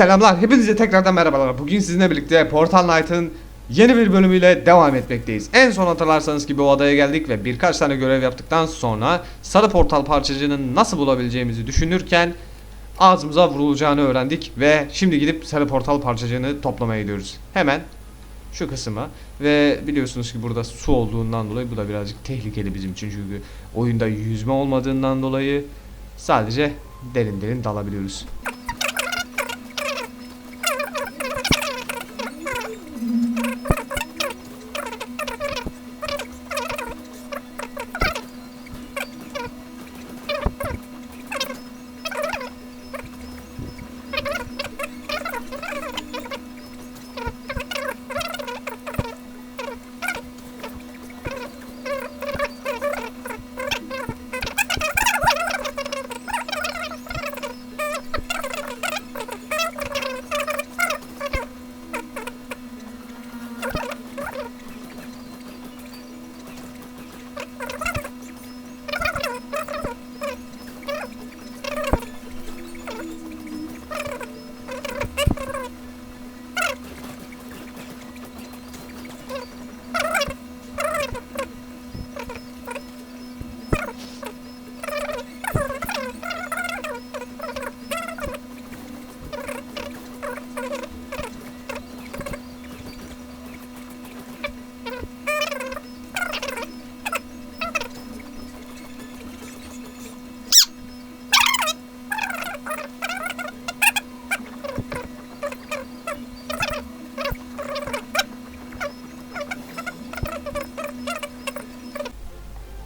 Selamlar, hepinize tekrardan merhabalar. Bugün sizinle birlikte Portal Knight'ın yeni bir bölümüyle devam etmekteyiz. En son hatırlarsanız ki bu adaya geldik ve birkaç tane görev yaptıktan sonra sarı portal parçacığını nasıl bulabileceğimizi düşünürken ağzımıza vurulacağını öğrendik ve şimdi gidip sarı portal parçacığını toplamaya gidiyoruz. Hemen şu kısma ve biliyorsunuz ki burada su olduğundan dolayı bu da birazcık tehlikeli bizim için çünkü oyunda yüzme olmadığından dolayı sadece derin derin dalabiliyoruz.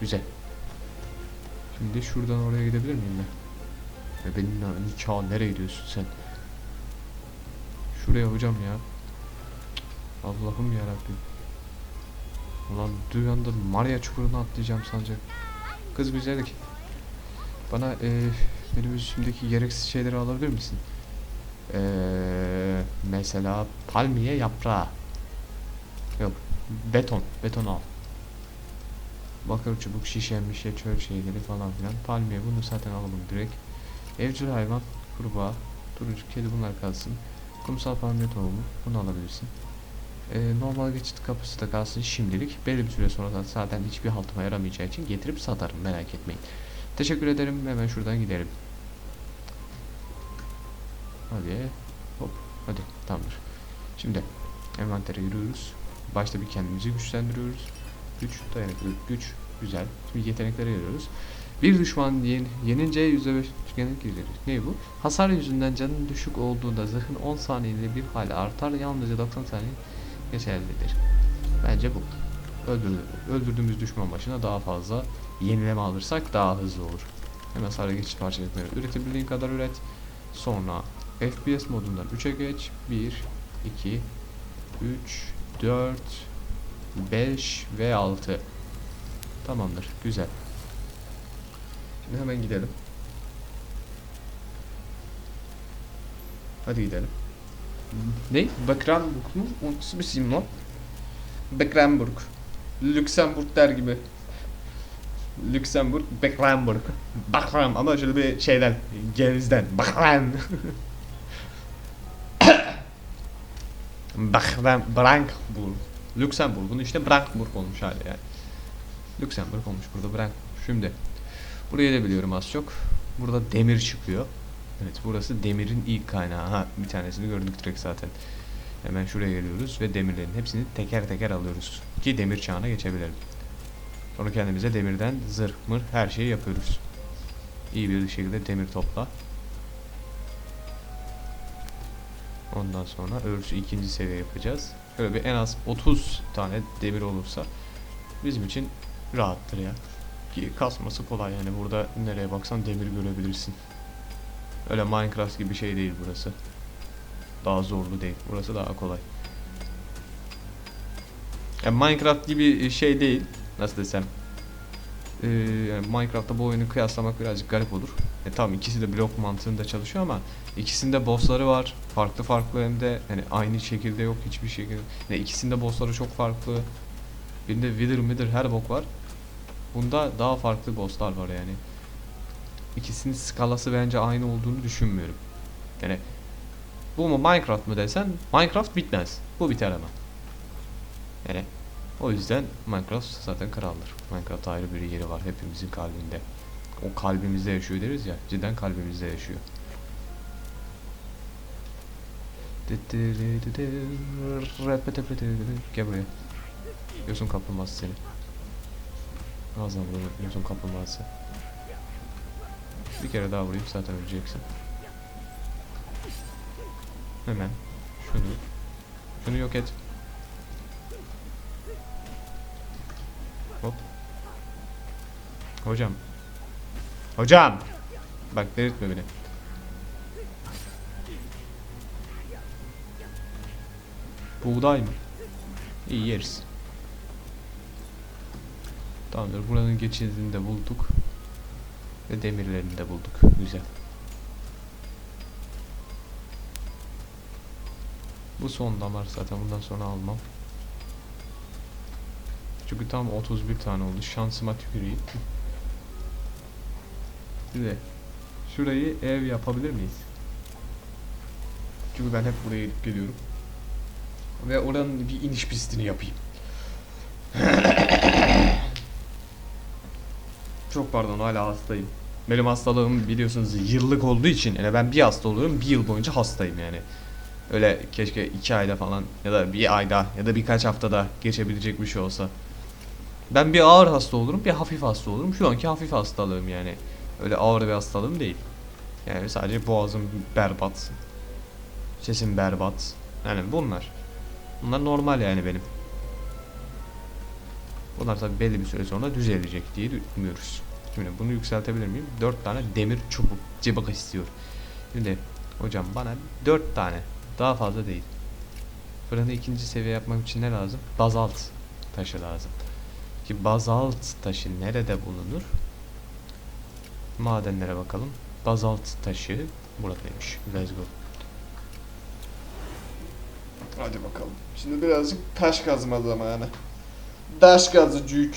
Güzel. Şimdi şuradan oraya gidebilir miyim ben? Ve benim nikah nereye gidiyorsun sen? Şuraya hocam ya. Allah'ım ya Rabbim. Ulan dünyada Maria çukuruna atlayacağım sanacak. Kız güzellik. Bana eee benim üstümdeki gereksiz şeyleri alabilir misin? Eee mesela palmiye yaprağı. Yok. Beton. Beton al. Bakır çubuk, şişe, mişe, çöl şeyleri falan filan. Palmiye bunu zaten alalım direkt. Evcil hayvan, kurbağa, turuncu kedi bunlar kalsın. Kumsal palmiye tohumu bunu alabilirsin. Ee, normal geçit kapısı da kalsın şimdilik. Belli bir süre sonra da zaten hiçbir haltıma yaramayacağı için getirip satarım merak etmeyin. Teşekkür ederim hemen şuradan gidelim. Hadi hop hadi tamamdır. Şimdi envantere giriyoruz. Başta bir kendimizi güçlendiriyoruz. Güç, dayanıklılık, güç. Güzel. Şimdi yeteneklere geliyoruz. Bir düşman yen, yenince %5 tükenlik gelir. Ne bu? Hasar yüzünden canın düşük olduğunda zırhın 10 saniyede bir hale artar. Yalnızca 90 saniye geçerlidir. Bence bu. Öldürdü, öldürdüğümüz düşman başına daha fazla yenileme alırsak daha hızlı olur. Hemen sarı geçiş parçalıkları üretebildiğin kadar üret. Sonra FPS modundan 3'e geç. 1, 2, 3, 4, 5 ve 6. Tamamdır. Güzel. Şimdi hemen gidelim. Hadi gidelim. Ne? Bekranburg mu? Nasıl bir lan? Bekranburg. Lüksemburg der gibi. Lüksemburg, Bekranburg. Bakram ama şöyle bir şeyden, genizden. Bakram. Bakram, Brankburg. Lüksemburg'un işte Brankburg olmuş hali yani. Lüksemburg olmuş burada Brankburg. Şimdi burayı da biliyorum az çok. Burada demir çıkıyor. Evet burası demirin ilk kaynağı. Ha bir tanesini gördük direkt zaten. Hemen şuraya geliyoruz ve demirlerin hepsini teker teker alıyoruz. Ki demir çağına geçebilelim. Sonra kendimize demirden zırh, mır her şeyi yapıyoruz. İyi bir şekilde demir topla. Ondan sonra örsü ikinci seviye yapacağız. Şöyle bir en az 30 tane demir olursa bizim için rahattır ya. Ki kasması kolay yani burada nereye baksan demir görebilirsin. Öyle Minecraft gibi şey değil burası. Daha zorlu değil. Burası daha kolay. Yani Minecraft gibi şey değil. Nasıl desem. Ee, yani Minecraft'ta bu oyunu kıyaslamak birazcık garip olur. E tamam ikisi de blok mantığında çalışıyor ama ikisinde bossları var. Farklı farklı hem de hani aynı şekilde yok hiçbir şekilde. Ne ikisinde bossları çok farklı. Birinde Wither Wither her bok var. Bunda daha farklı bosslar var yani. İkisinin skalası bence aynı olduğunu düşünmüyorum. Yani Bu mu Minecraft mı desen Minecraft bitmez. Bu biter ama. Yani o yüzden Minecraft zaten kraldır. Minecraft ayrı bir yeri var hepimizin kalbinde. O kalbimizde yaşıyor deriz ya. Cidden kalbimizde yaşıyor. Gel buraya. Yosun kaplumbağası seni. Ağzına vuralım yosun kaplumbağası. Bir kere daha vurayım zaten öleceksin. Hemen şunu şunu yok et. Hocam. Hocam. Bak delirtme beni. Buğday mı? İyi yeriz. Tamamdır. Buranın geçidini de bulduk. Ve demirlerini de bulduk. Güzel. Bu son damar zaten bundan sonra almam. Çünkü tam 31 tane oldu. Şansıma tüküreyim. De şurayı ev yapabilir miyiz? Çünkü ben hep buraya gidip geliyorum. Ve oranın bir iniş pistini yapayım. Çok pardon hala hastayım. Benim hastalığım biliyorsunuz yıllık olduğu için yani ben bir hasta oluyorum bir yıl boyunca hastayım yani. Öyle keşke iki ayda falan ya da bir ayda ya da birkaç haftada geçebilecek bir şey olsa. Ben bir ağır hasta olurum bir hafif hasta olurum. Şu anki hafif hastalığım yani. Öyle ağır bir hastalığım değil. Yani sadece boğazım berbat. Sesim berbat. Yani bunlar. Bunlar normal yani benim. Bunlar tabi belli bir süre sonra düzelecek diye düşünüyoruz. Şimdi bunu yükseltebilir miyim? 4 tane demir çubuk cıbık istiyor. Şimdi hocam bana 4 tane daha fazla değil. Fırını ikinci seviye yapmak için ne lazım? Bazalt taşı lazım. Ki bazalt taşı nerede bulunur? Madenlere bakalım. Bazalt taşı buradaymış. Let's go. Hadi bakalım. Şimdi birazcık taş kazma zamanı. Taş kazıcık.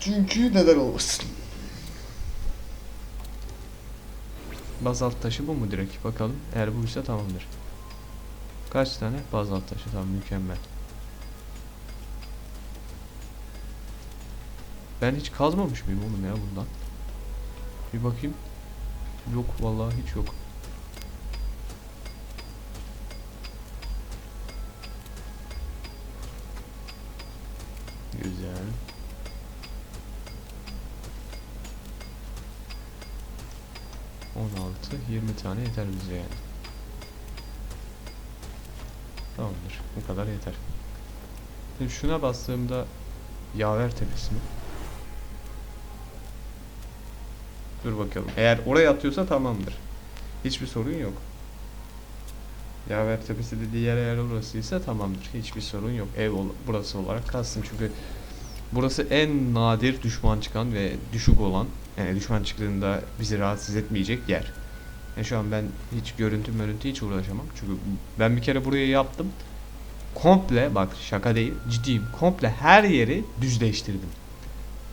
Çünkü neden olmasın? Bazalt taşı bu mu direkt? Bakalım. Eğer buysa tamamdır. Kaç tane? Bazalt taşı. Tamam mükemmel. Ben hiç kazmamış mıyım oğlum ya bundan? Bir bakayım. Yok vallahi hiç yok. Güzel. On altı, yirmi tane yeter bize yani. Tamamdır. Bu kadar yeter. Şimdi şuna bastığımda Yaver Tepesi mi? Dur bakalım. Eğer oraya atıyorsa tamamdır. Hiçbir sorun yok. Yaver Tepesi dediği yer eğer orasıysa tamamdır. Hiçbir sorun yok. Ev ol- burası olarak kalsın çünkü burası en nadir düşman çıkan ve düşük olan yani düşman çıktığında bizi rahatsız etmeyecek yer. Yani şu an ben hiç görüntü mörüntü hiç uğraşamam. Çünkü ben bir kere burayı yaptım. Komple bak şaka değil ciddiyim. Komple her yeri düzleştirdim.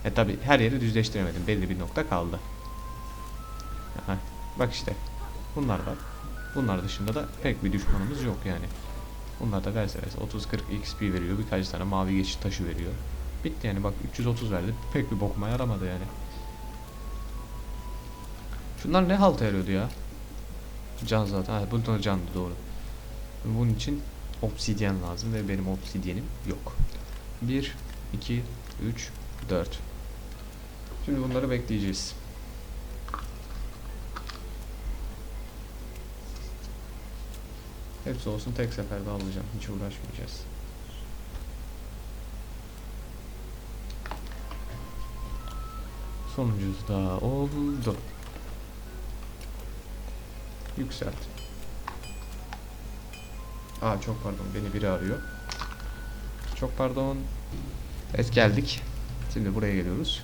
E tabi her yeri düzleştiremedim. Belli bir nokta kaldı. Bak işte. Bunlar var. Bunlar dışında da pek bir düşmanımız yok yani. Bunlar da verse verse 30-40 XP veriyor. Birkaç tane mavi geçit taşı veriyor. Bitti yani bak 330 verdi. Pek bir bokuma yaramadı yani. Şunlar ne halta yarıyordu ya? Can zaten. Ha, bu da candı doğru. Bunun için obsidyen lazım ve benim obsidyenim yok. 1, 2, 3, 4. Şimdi bunları bekleyeceğiz. Hepsi olsun tek seferde alacağım. Hiç uğraşmayacağız. Sonuncusu da oldu. Yükselt. Aa çok pardon beni biri arıyor. Çok pardon. Evet geldik. Şimdi buraya geliyoruz.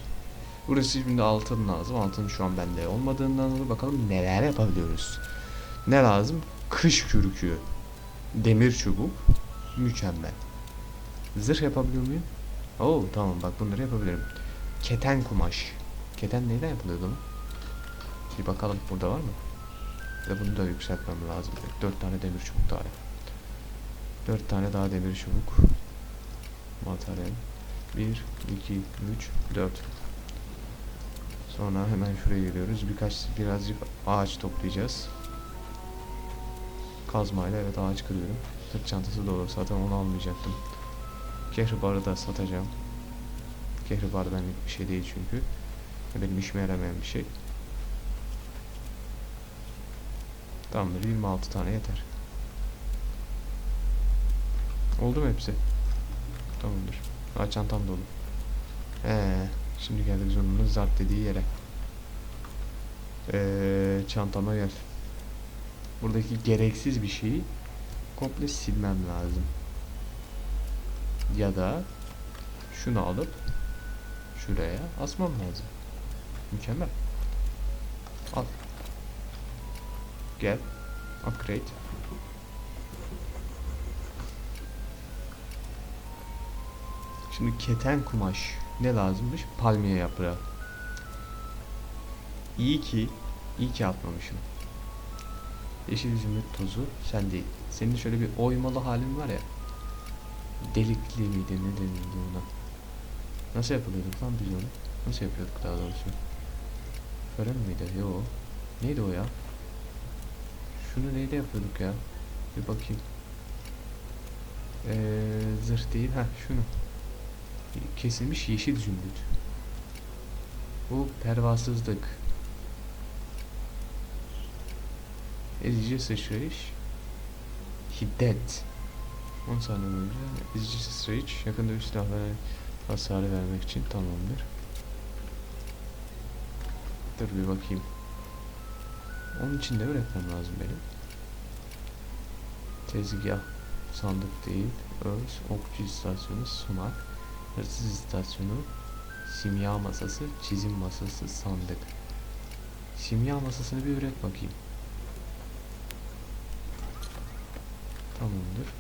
Burası şimdi altın lazım. Altın şu an bende olmadığından dolayı bakalım neler yapabiliyoruz. Ne lazım? Kış kürkü. Demir çubuk. Mükemmel. Zırh yapabiliyor muyum? Oo tamam bak bunları yapabilirim. Keten kumaş. Keten neyden yapılıyordu lan? Bir bakalım burada var mı? Ve bunu da yükseltmem lazım. 4 tane demir çubuk daha. 4 tane daha demir çubuk. Materyal. 1, 2, 3, 4. Sonra hemen şuraya geliyoruz. Birkaç birazcık ağaç toplayacağız. Kazmayla evet ağaç kırıyorum. Sırt çantası da olur. Zaten onu almayacaktım. Kehribarı da satacağım. Kehribar benlik bir şey değil çünkü. Benim işime yaramayan bir şey. Tamamdır 26 tane yeter. Oldu mu hepsi? Tamamdır. Aa çantam dolu. Ee, şimdi geldik zonunun zart dediği yere. Ee, çantama gel. Buradaki gereksiz bir şeyi komple silmem lazım. Ya da şunu alıp şuraya asmam lazım. Mükemmel. Al. Gel. Upgrade. Şimdi keten kumaş ne lazımmış? Palmiye yaprağı. İyi ki, iyi ki atmamışım. Yeşil zümrüt tozu sen değil. Senin şöyle bir oymalı halin var ya. Delikli miydi ne denildi ona? Nasıl yapılıyorduk lan biz onu? Nasıl yapıyorduk daha doğrusu? Fırın mıydı? Yo. Neydi o ya? Şunu neyde yapıyorduk ya? Bir bakayım. Ee, zırh değil. Ha şunu. Kesilmiş yeşil zümrüt. Bu pervasızlık. Ezici sıçrayış. Hiddet. 10 saniye boyunca ezici sıçrayış yakında bir silahlara hasarı vermek için tamamdır. Dur bir bakayım. Onun için de öğretmem lazım benim. Tezgah, sandık değil, örs, okçu istasyonu, sunak, hırsız istasyonu, simya masası, çizim masası, sandık. Simya masasını bir üret bakayım. Tamamdır.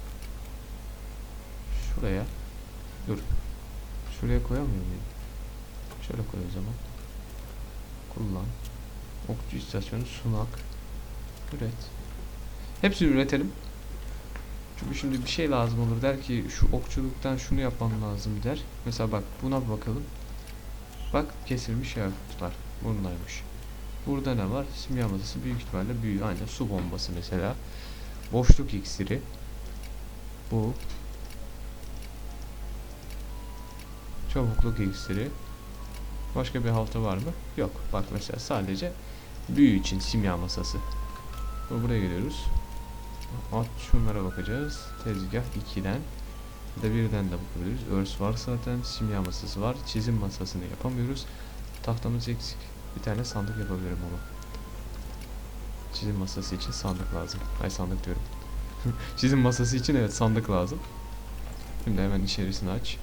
Şuraya. Dur. Şuraya koyamıyor muyum? Şöyle koy o zaman. Kullan. Okçu istasyonu, sunak. Üret. Hepsini üretelim. Çünkü şimdi bir şey lazım olur der ki şu okçuluktan şunu yapmam lazım der. Mesela bak buna bakalım. Bak kesilmiş yakutlar. Bunlarmış. Burada ne var? Simya masası büyük ihtimalle büyü. Aynen su bombası mesela. Boşluk iksiri. Bu. Çabukluk iksiri. Başka bir halta var mı? Yok. Bak mesela sadece büyü için simya masası. Bu buraya geliyoruz. At şunlara bakacağız. Tezgah 2'den ya da 1'den de bakabiliriz. Örs var zaten. Simya masası var. Çizim masasını yapamıyoruz. Tahtamız eksik. Bir tane sandık yapabilirim ama. Çizim masası için sandık lazım. Ay sandık diyorum. Çizim masası için evet sandık lazım. Şimdi hemen içerisini aç.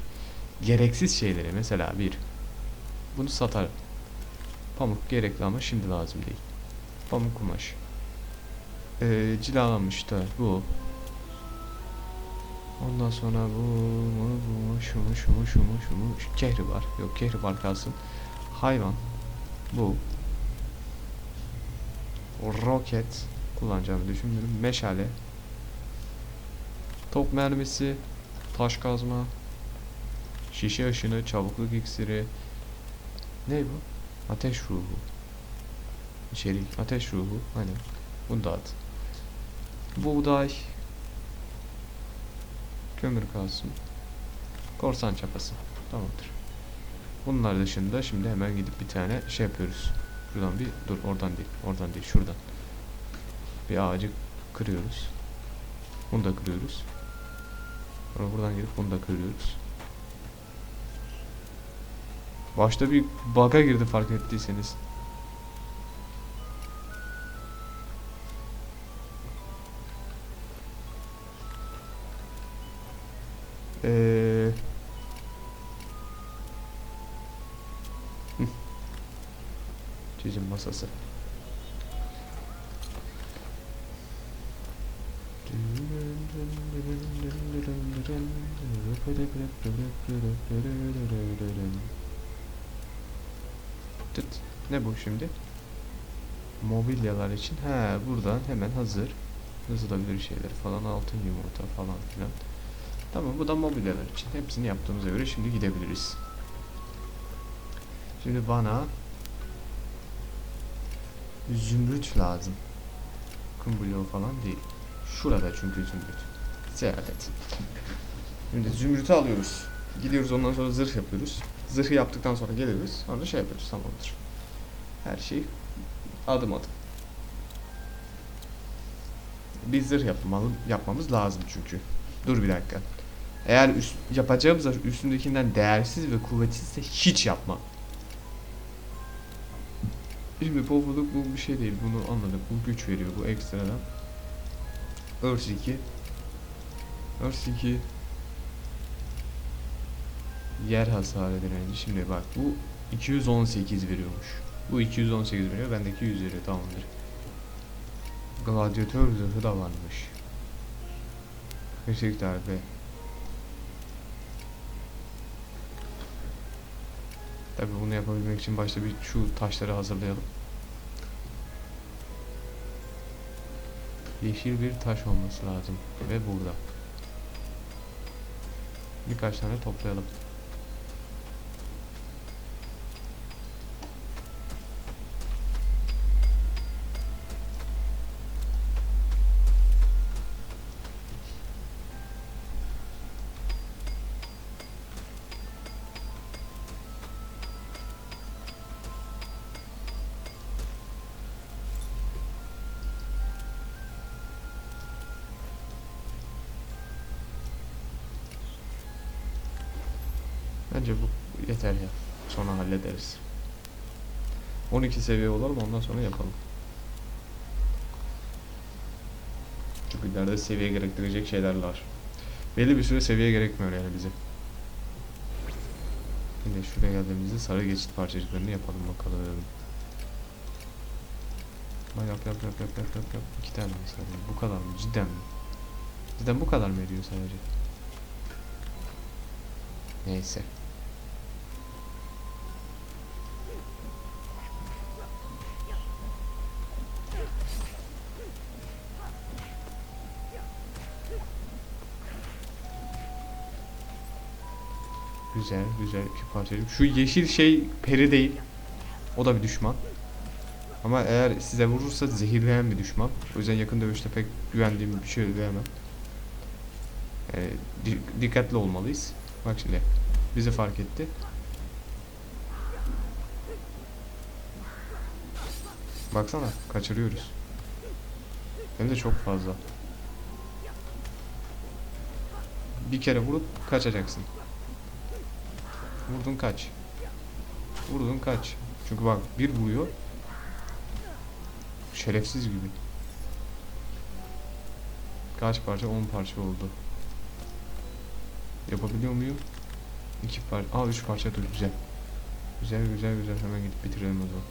Gereksiz şeyleri mesela bir. Bunu satar. Pamuk gerekli ama şimdi lazım değil. Pamuk kumaş. Ee, cilalanmış da bu. Ondan sonra bu mu bu mu şu mu şu mu şu mu şu mu şu kehri var. Yok kehri var kalsın. Hayvan. Bu. Roket kullanacağımı düşünmüyorum. Meşale. Top mermisi. Taş kazma. Şişe ışını, çabukluk iksiri. Ne bu? Ateş ruhu. İçerik. Ateş ruhu. Aynen. Bunu da at. Buğday. Kömür kalsın. Korsan çapası. Tamamdır. Bunlar dışında şimdi hemen gidip bir tane şey yapıyoruz. Şuradan bir dur oradan değil. Oradan değil şuradan. Bir ağacı kırıyoruz. Bunu da kırıyoruz. Sonra buradan gidip bunu da kırıyoruz. Başta bir bug'a girdi fark ettiyseniz. Ee. Çizim masası. Tıt. Ne bu şimdi? Mobilyalar için. He buradan hemen hazır. Yazılabilir şeyler falan. Altın yumurta falan filan. Tamam bu da mobilyalar için. Hepsini yaptığımıza göre şimdi gidebiliriz. Şimdi bana zümrüt lazım. Kum falan değil. Şurada çünkü zümrüt. Seyahat. Şimdi zümrütü alıyoruz. Gidiyoruz ondan sonra zırh yapıyoruz. Zırhı yaptıktan sonra geliyoruz. Sonra şey yapıyoruz tamamdır. Her şey adım adım. Bir zırh yapmalı, yapmamız lazım çünkü. Dur bir dakika. Eğer üst, yapacağım zırh üstündekinden değersiz ve kuvvetsizse hiç yapma. Şimdi pofuduk bu bir şey değil. Bunu anladık. Bu güç veriyor. Bu ekstradan. Örs 2. Örs 2. Yer hasarı direnci. Şimdi bak bu 218 veriyormuş. Bu 218 veriyor. Bendeki 100 veriyor. Tamamdır. Gladyatör zırhı da varmış. Yüksek darbe. Tabi bunu yapabilmek için başta bir şu taşları hazırlayalım. Yeşil bir taş olması lazım ve burada. Birkaç tane toplayalım. Bence bu yeter ya. Sonra hallederiz. 12 seviye olalım ondan sonra yapalım. Çünkü ileride seviye gerektirecek şeyler var. Belli bir süre seviye gerekmiyor yani bize. Şimdi şuraya geldiğimizde sarı geçit parçacıklarını yapalım bakalım. Yap yap yap yap yap yap yap. İki tane mesela. Bu kadar mı? Cidden mi? Cidden bu kadar mı ediyor sadece? Neyse. Güzel, güzel iki parçacık. Şu yeşil şey peri değil. O da bir düşman. Ama eğer size vurursa zehirleyen bir düşman. O yüzden yakın dövüşte pek güvendiğim bir şey diyemem. Yani di- dikkatli olmalıyız. Bak şimdi. Bizi fark etti. Baksana kaçırıyoruz. Hem de çok fazla. Bir kere vurup kaçacaksın. Vurdun kaç. Vurdun kaç. Çünkü bak bir vuruyor. Şerefsiz gibi. Kaç parça? 10 parça oldu. Yapabiliyor muyum? 2 parça. Aa 3 parça dur güzel. Güzel güzel güzel hemen gidip bitirelim o zaman.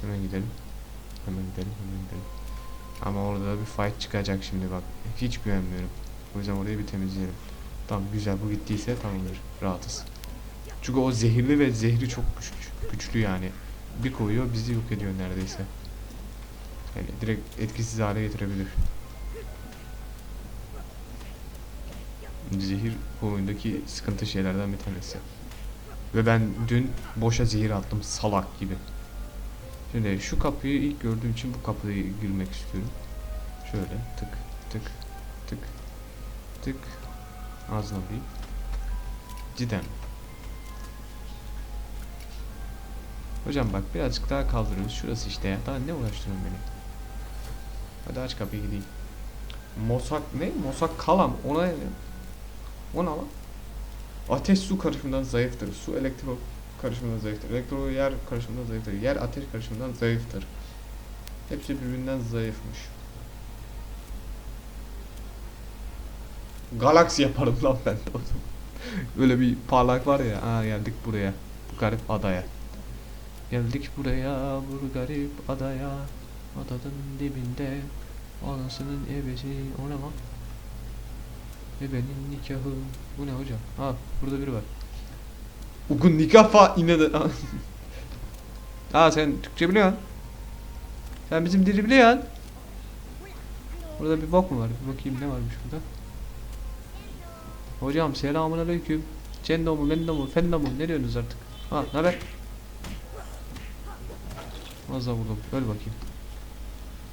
Hemen gidelim. Hemen gidelim hemen gidelim. Ama orada da bir fight çıkacak şimdi bak. Hiç güvenmiyorum. O yüzden orayı bir temizleyelim. Tamam güzel bu gittiyse tamamdır. Rahatız. Çünkü o zehirli ve zehri çok güçlü, güçlü yani. Bir koyuyor bizi yok ediyor neredeyse. Yani direkt etkisiz hale getirebilir. Zehir bu oyundaki sıkıntı şeylerden bir tanesi. Ve ben dün boşa zehir attım salak gibi. Şimdi şu kapıyı ilk gördüğüm için bu kapıya girmek istiyorum. Şöyle tık tık tık tık ağzına bir. Cidden. Hocam bak birazcık daha kaldırıyoruz. Şurası işte ya. Daha ne uğraştırıyorsun beni? Hadi aç kapıyı gideyim. Mosak ne? Mosak kalam. Ona ne? O ne lan? Ateş su karışımından zayıftır. Su elektro karışımından zayıftır. Elektro yer karışımından zayıftır. Yer ateş karışımından zayıftır. Hepsi birbirinden zayıfmış. Galaksi yaparım lan ben de o zaman. Böyle bir parlak var ya. Aa geldik buraya. Bu garip adaya. Geldik buraya bu garip adaya. Adanın dibinde anasının ebesi o ne lan? Ebenin nikahı. Bu ne hocam? Ha burada biri var. Ugun nikah fa yine de. Aa sen Türkçe biliyorsun. Sen bizim dribliyorsun. Burada bir bok mu var? Bir bakayım ne varmış burada. Hocam selamun aleyküm. Cendo mu, mendo mu, fendo mu? Ne diyorsunuz artık? Ha, ne daha vurdum. Öl bakayım.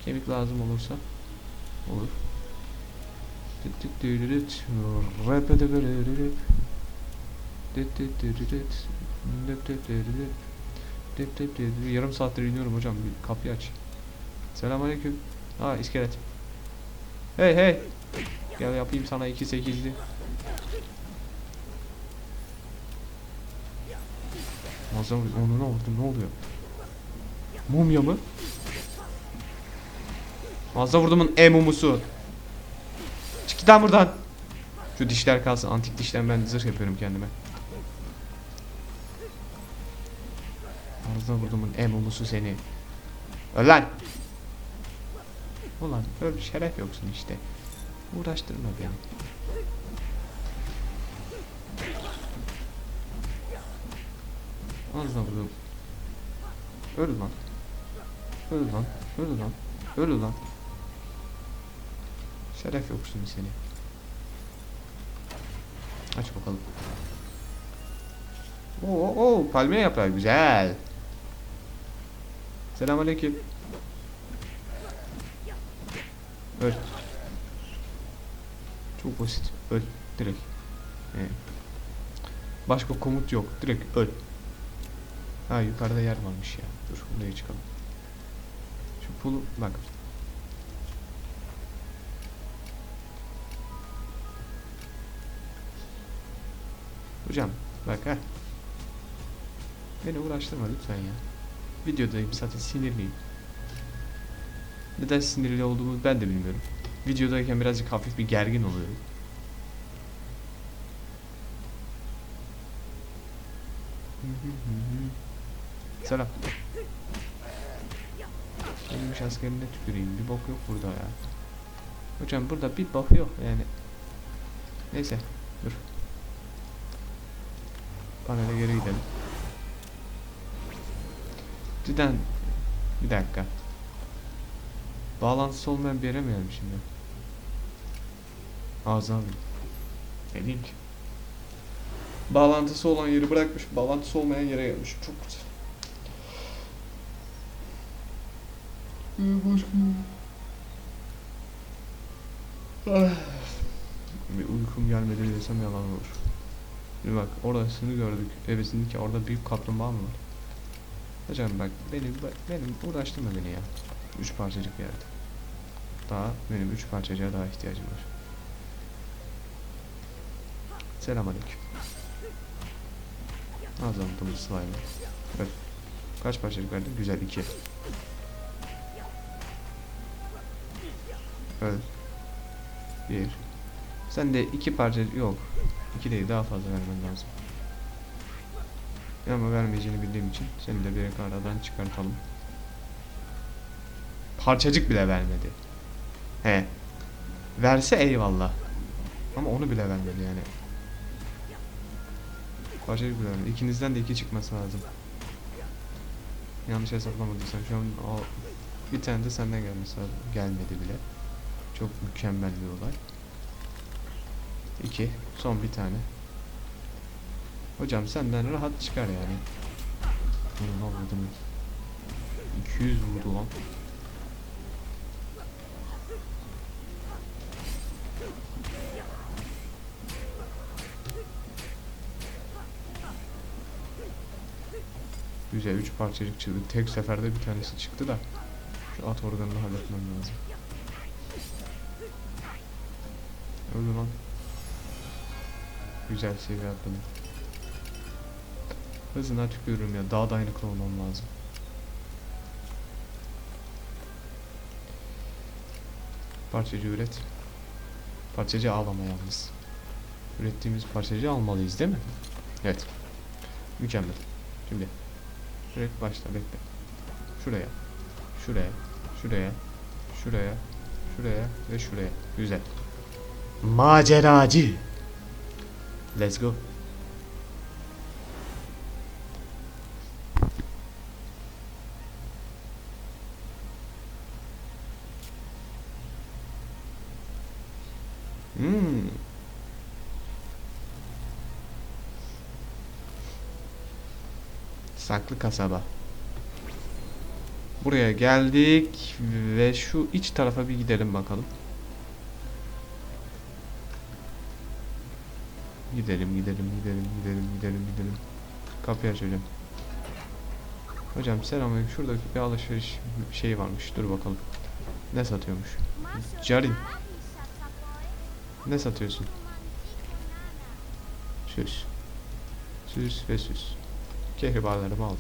Kemik lazım olursa. Olur. Yarım saattir iniyorum hocam. Bir kapıyı aç. Selamünaleyküm. Ha iskelet. Hey hey. Gel yapayım sana 2.8'li. Muazzam onu ne oldu ne oluyor? Mumya mı? Fazla vurdumun e mumusu. Çık git lan buradan. Şu dişler kalsın. Antik dişten ben zırh yapıyorum kendime. Fazla vurdumun e mumusu seni. Öl lan. Ulan öl şeref yoksun işte. Uğraştırma beni. Az da vurdum. Öl lan. Öl lan. Öl lan. Öl lan. Şeref yoksun seni. Aç bakalım. Oo, oo palmiye yaprağı güzel. Selamünaleyküm. Öl. Çok basit. Öl. Direkt. Evet. Başka komut yok. Direkt öl. Ha yukarıda yer varmış ya. Dur buraya çıkalım. Şu pulu bak. Hocam bak ha. Beni uğraştırma lütfen ya. Videodayım zaten sinirliyim. Neden sinirli olduğumu ben de bilmiyorum. Videodayken birazcık hafif bir gergin oluyorum. Selam. Ölmüş askerine tüküreyim. Bir bok yok burada ya. Hocam burada bir bok yok yani. Neyse. Dur. Panele geri gidelim. Cidden. Bir dakika. Bağlantısı olmayan bir yere mi gelmişim ya? Ağzına. Ne diyeyim ki? Bağlantısı olan yeri bırakmış. Bağlantısı olmayan yere gelmiş. Çok güzel. Ee, başka... Ah. Bir uykum gelmedi desem yalan olur. Şimdi bak orasını gördük. Ebesindeki orada büyük kaplumbağa mı var? Hocam bak benim benim uğraştırma beni ya. Üç parçacık bir yerde. Daha benim üç parçacığa daha ihtiyacım var. Selamünaleyküm. Azalttım slime'ı. Evet. Kaç parçacık verdin? Güzel iki. Öl. Bir. Sen de iki parça yok. İki değil daha fazla vermen lazım. Ama vermeyeceğini bildiğim için seni de bir aradan çıkartalım. Parçacık bile vermedi. He. Verse eyvallah. Ama onu bile vermedi yani. Parçacık bile vermedi. İkinizden de iki çıkması lazım. Yanlış hesaplamadıysam şu an o bir tane de senden gelmesi lazım. Gelmedi bile. Çok mükemmel bir olay. İki. Son bir tane. Hocam senden rahat çıkar yani. Oldu mu? 200 vurdu lan. Güzel 3 parçacık çıktı. Tek seferde bir tanesi çıktı da. Şu at organını halletmem lazım. Güzel seviye atladım. Hızına tükürürüm ya. Daha dayanıklı olmam lazım. Parçacı üret. Parçacı ağlama yalnız. Ürettiğimiz parçacı almalıyız değil mi? Evet. Mükemmel. Şimdi. Direkt başla bekle. Şuraya. Şuraya. Şuraya. Şuraya. Şuraya ve şuraya. Güzel. Maceracı. Let's go. Hmm. Saklı kasaba. Buraya geldik ve şu iç tarafa bir gidelim bakalım. Gidelim, gidelim, gidelim, gidelim, gidelim, gidelim. Kapıyı aç hocam. Selamünaleyküm. Şurada bir alışveriş şey varmış. Dur bakalım. Ne satıyormuş? Carin. Ne satıyorsun? Süs. Süs ve süs. Kehribarlarımı al.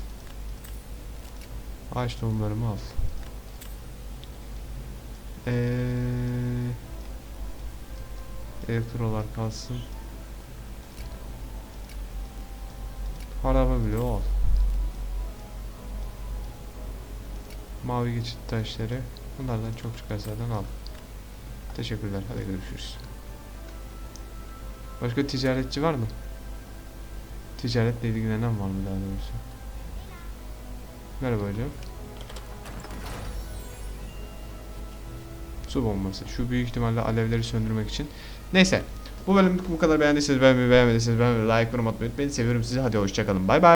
Ağaç tohumlarımı al. Ee, elektrolar kalsın. Araba bile al. Mavi geçit taşları. Bunlardan çok çıkarsadan al. Teşekkürler. Hadi görüşürüz. Başka ticaretçi var mı? Ticaretle ilgilenen var mı daha doğrusu? Merhaba hocam. Su bombası. Şu büyük ihtimalle alevleri söndürmek için. Neyse. Bu bölümlük bu kadar beğendiyseniz beğenmeyi beğenmediyseniz beğenmeyi like yorum atmayı unutmayın. Seviyorum sizi. Hadi hoşçakalın. Bay bay.